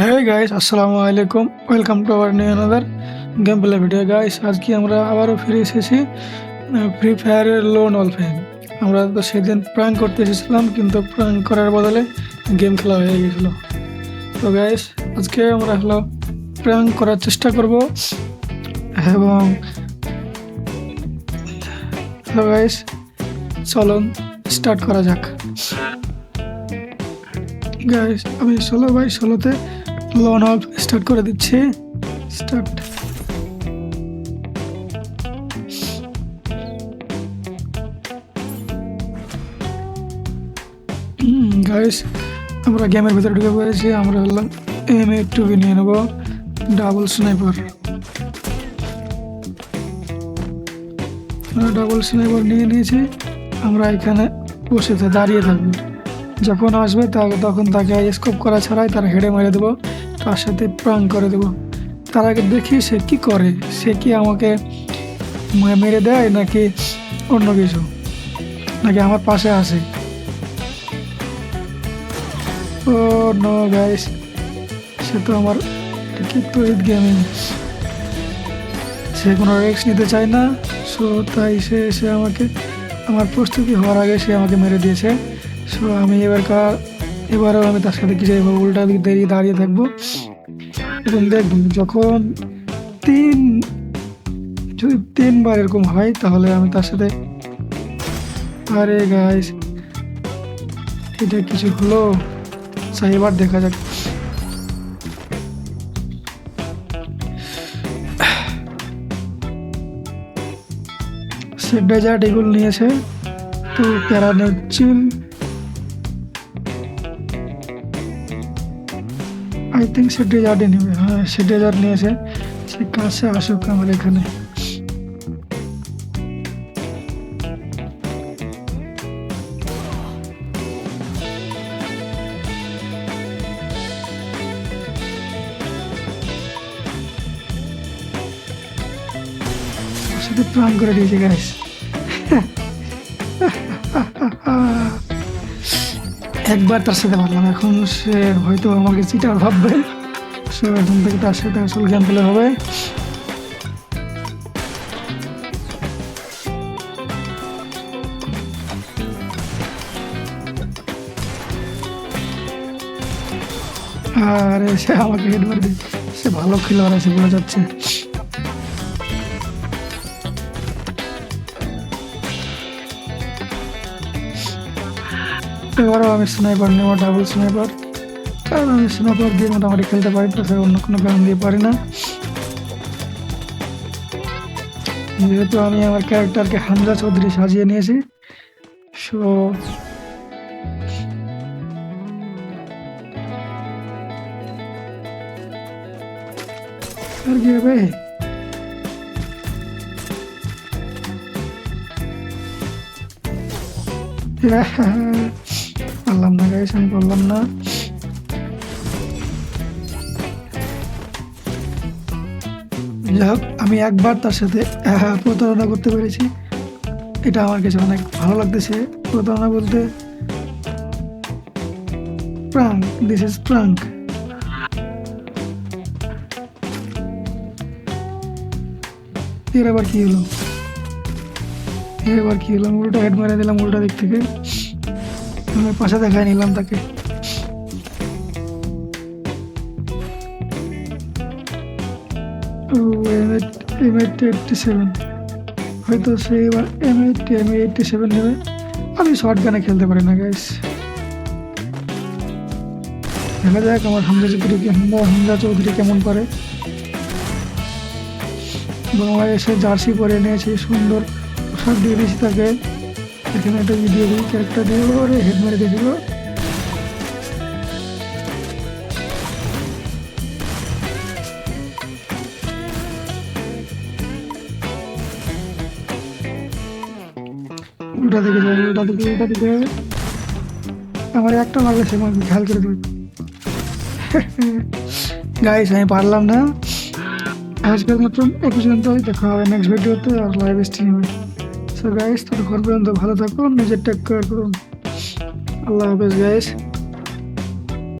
হ্যাঁ গাইস আসসালামু আলাইকুম welcome to our new another game play video guys আজকে আমরা আবারও ফিরে এসেছি ফ্রি ফায়ারের লোন অল ফ্যান আমরা তো সেদিন প্র্যাঙ্ক করতে এসেছিলাম, কিন্তু প্র্যাঙ্ক করার বদলে গেম খেলা হয়ে গেছিল। তো গাইস আজকে আমরা হলো প্র্যাঙ্ক করার চেষ্টা করব এবং গাইস চলুন স্টার্ট করা যাক। গাইস আমি ষোলো বাই ষোলোতে লন অফ স্টার্ট করে দিচ্ছি। স্টার্ট গাইস আমরা গেমের ভিতরে ঢুকে পড়েছি, আমরা হলাম এম এ টু নিয়ে নেব ডাবল স্নাইপার ডাবল স্নাইপার নিয়ে নিয়েছি, আমরা এখানে বসে দাঁড়িয়ে থাকব। যখন আসবে তখন তাকে স্কোপ করা ছাড়াই তার হেডে মেরে দেবো। তার সাথে প্রাণ করে দেবো। তার আগে দেখি সে কি করে। সে কি আমাকে মেরে দেয় নাকি অন্য কিছু? নাকি আমার পাশে আসে ও নো গাইস, সে তো আমার কি তৈরি গেমিং। সে কোনো রিস্ক নিতে চায় না, সো তাই সে এসে আমাকে, আমার প্রস্তুতি হওয়ার আগে সে আমাকে মেরে দিয়েছে। সো আমি এবার এবারও আমি তার সাথে কিছু এভাবে উল্টা দিক দাঁড়িয়ে দাঁড়িয়ে থাকব। এবং দেখুন যখন তিন, যদি তিনবার এরকম হয়, তাহলে আমি তার সাথে আরে গাইস এটা কিছু হলো? এবার দেখা যাক। সে ডেজার্ট এগুলো নিয়েছে, তো প্যারানের আই থিঙ্ক সে ডেজার্টই নেবে হ্যাঁ সে ডেজার্ট নিয়েছে সে কাছে আসুক আমার এখানে সাথে প্রাণ করে দিয়েছে গাইস একবার তার সাথে পারলাম এখন সে হয়তো আমাকে চিটার ভাববে। সে এখন থেকে তার সাথে আসল গেম প্লে হবে। আর, সে আমাকে হেড মারবে। সে ভালো খেলোয়াড় আছে বোঝা যাচ্ছে। এবারও আমি স্নাইপার নেব ডাবল স্নাইপার কারণ আমি স্নাইপার দিয়ে মোটামুটি খেলতে পারি তাছাড়া অন্য কোনো গান দিয়ে পারি না। যেহেতু আমি আমার ক্যারেক্টারকে হামজা চৌধুরী সাজিয়ে নিয়েছি সো আর কি হবে? পারলাম না গাইস আমি পারলাম না। যাই হোক, আমি একবার তার সাথে প্রতারণা করতে পেরেছি। এটা আমার কাছে অনেক ভালো লাগতেছে। প্রতারণা বলতে প্রাঙ্ক দিস ইজ প্রাঙ্ক। এর আবার কি হলো? এর আবার কি হলো? উল্টা হেড মারে দিলাম, উল্টা দিক থেকে। আমি পাশে দেখাই নিলাম তাকে। এইট হয়তো সে এবার M eighty M eighty seven নেবে। আমি শর্ট গানে খেলতে পারি না গাইস দেখা যাক আমার হামজা চৌধুরী হামজা হামজা চৌধুরী কেমন পারে বাংলাদেশে জার্সি পরে নিয়েছি সুন্দর পোশাক দিয়ে দিয়েছি তাকে। এখানে একটা ভিডিও দিই ক্যারেক্টার দিয়ে ওরে হেড মেরে দিয়ে দিল উল্টা দিকে যাবে, উল্টা দিকে উল্টা দিকে যাবে। আমার একটা মারলে সে আমাকে খেয়াল করে দেবে। গাইস আমি পারলাম না। আজকের মতন এ পর্যন্তই, দেখা হবে নেক্সট ভিডিওতে আর লাইভ স্ট্রিমে সো গাইস ঘর পর্যন্ত ভালো থাকুন নিজের টেক কেয়ার করুন। আল্লাহ হাফেজ গাইস